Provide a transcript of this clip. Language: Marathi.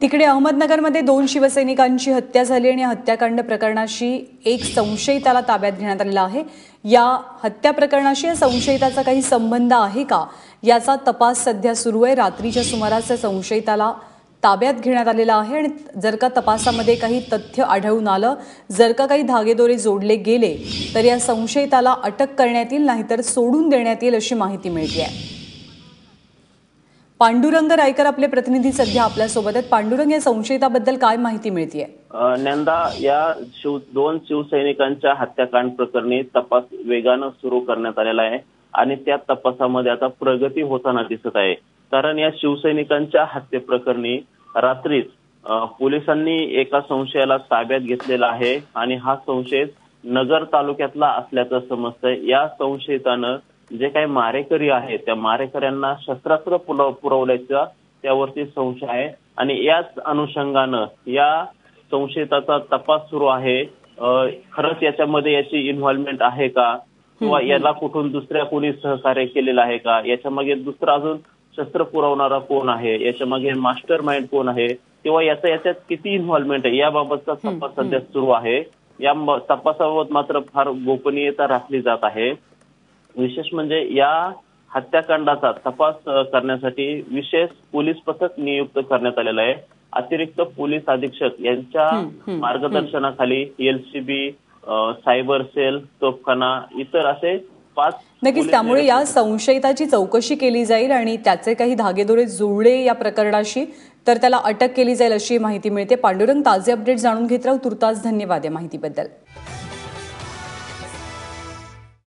तिकडे अहमदनगरमध्ये दोन शिवसैनिकांची हत्या झाली आणि हत्याकांड प्रकरणाशी एक संशयिताला ताब्यात घेण्यात आलेला आहे. या हत्या प्रकरणाशी या संशयिताचा काही संबंध आहे का? याचा तपास सध्या सुरू आहे. रात्रीच्या सुमारास या संशयिताला ताब्यात घेण्यात आलेला आहे आणि जर का तपासामध्ये काही तथ्य आढळून आलं जर का काही धागेदोरे जोडले गेले तर या संशयिताला अटक करण्यात येईल नाहीतर सोडून देण्यात येईल अशी माहिती मिळते आहे पांडुरंग रायकर आपले प्रतिनिधी सध्या आपल्यासोबत आहेत. पांडुरंग या संशयिताबद्दल काय माहिती मिळतीये? नंदा या शिव दोन शिवसैनिकांच्या हत्याकांड प्रकरणी तपास वेगानं सुरू करण्यात आलेला आहे आणि त्या तपासामध्ये आता प्रगती होताना दिसत आहे. कारण या शिवसैनिकांच्या हत्येप्रकरणी रात्रीच पोलिसांनी एका संशयाला ताब्यात घेतलेला आहे आणि हा संशय नगर तालुक्यातला असल्याचं समजतंय. या संशयितानं जे काही मारेकरी आहेत त्या मारेकऱ्यांना शस्त्रास्त्र पुरव पुरवल्याचा त्यावरती संशय आहे. आणि याच अनुषंगानं या संशयिताचा तपास सुरू आहे. खरंच याच्यामध्ये याची इन्व्हॉल्वमेंट आहे का? किंवा याला कुठून दुसऱ्या कोणी सहकार्य केलेलं आहे का? याच्या मागे दुसरा अजून शस्त्र पुरवणारा कोण आहे? याच्या मागे मास्टर माइंड कोण आहे? किंवा याचा याच्यात किती इन्व्हॉल्वमेंट आहे? याबाबतचा तपास सध्या सुरू आहे. या तपासाबाबत मात्र फार गोपनीयता राखली जात आहे. विशेष म्हणजे या हत्याकांडाचा तपास करण्यासाठी विशेष पोलीस पथक नियुक्त करण्यात आलेलं आहे. अतिरिक्त पोलीस अधीक्षक यांच्या मार्गदर्शनाखाली एलसीबी सायबर सेल तोफखाना इतर असे पाच नक्कीच त्यामुळे या संशयिताची चौकशी केली जाईल आणि त्याचे काही धागेदोरे जुळले या प्रकरणाशी तर त्याला अटक केली जाईल अशी माहिती मिळते. पांडुरंग ताजे अपडेट जाणून घेत राहू. तुर्तास धन्यवाद या माहितीबद्दल.